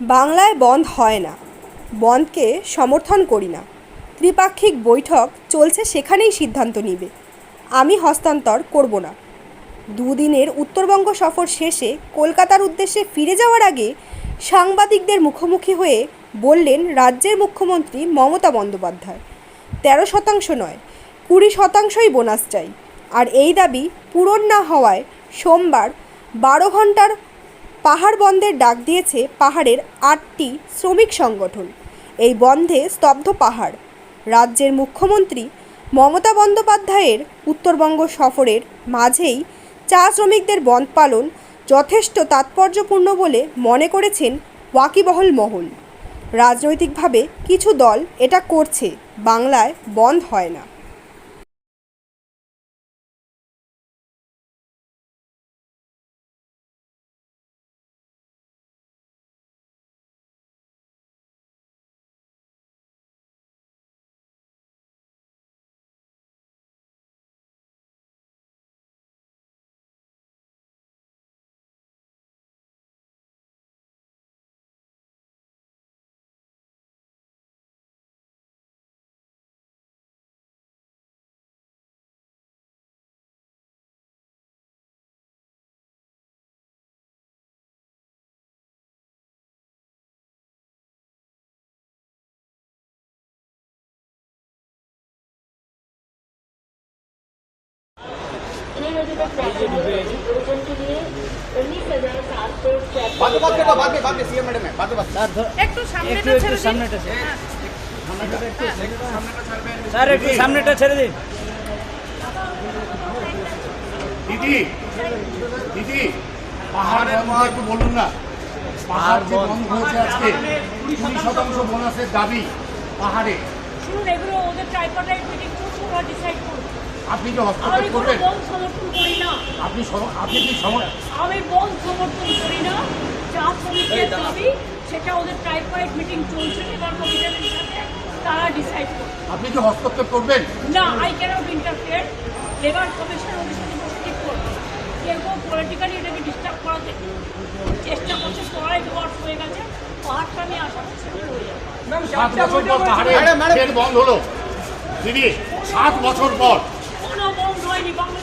বাংলায় বন্ধ হয় না। বন্ধকে সমর্থন করি না। ত্রিপাক্ষিক বৈঠক চলছে সেখানেই সিদ্ধান্ত নিবে। আমি হস্তান্তর করব না। দুদিনের উত্তরবঙ্গ সফর শেষে কলকাতার উদ্দেশ্যে ফিরে যাওয়ার আগে সাংবাদিকদের মুখোমুখি হয়ে বললেন রাজ্যের মুখ্যমন্ত্রী মমতা বন্দ্যোপাধ্যায়, তেরো শতাংশ নয়, কুড়ি শতাংশই বোনাস চাই। আর এই দাবি পূরণ না হওয়ায় সোমবার বারো ঘণ্টার পাহাড় বন্ধের ডাক দিয়েছে পাহাড়ের আটটি শ্রমিক সংগঠন। এই বন্ধে স্তব্ধ পাহাড়। রাজ্যের মুখ্যমন্ত্রী মমতা বন্দ্যোপাধ্যায়ের উত্তরবঙ্গ সফরের মাঝেই চা শ্রমিকদের বন্ধ পালন যথেষ্ট তাৎপর্যপূর্ণ বলে মনে করেছেন ওয়াকিবহল মহল। রাজনৈতিকভাবে কিছু দল এটা করছে, বাংলায় বন্ধ হয় না। বাদ বাদ একটু বলুন না, পাহাড় যে বন্ধ হয়েছে আজকে শতাংশ বোনাসের দাবি পাহাড়ে। শুনুন, এগুলো ওদের ট্রাইপোর্টাইট মিটিং করুন ডিসাইড করুন আপনি কি আমি হস্তক্ষেপ কোনো করবেন। সমর্থন করি না। আপনি আপনি কি আমি বন্ধ সমর্থন করি না। চা শ্রমিকের দাবি সেটা ওদের ট্রাইপার্টাইট মিটিং চলছে এবার কমিশনের সাথে তারা ডিসাইড করবে। আপনি কি হস্তক্ষেপ করবেন? না I can't interfere labour commission ওদের সাথে বসে ঠিক করবে। কেউ কেউ পলিটিক্যালি এটাকে ডিস্টার্ব করাতে চেষ্টা করছে সবাই ডোয়ার্স হয়ে গেছে। পাহাড়টা আমি আশা করছি হয়ে যাবে। সাত বছর পর পাহাড়ে বন্ধ হলো। দিদি সাত বছর পর। বাংলা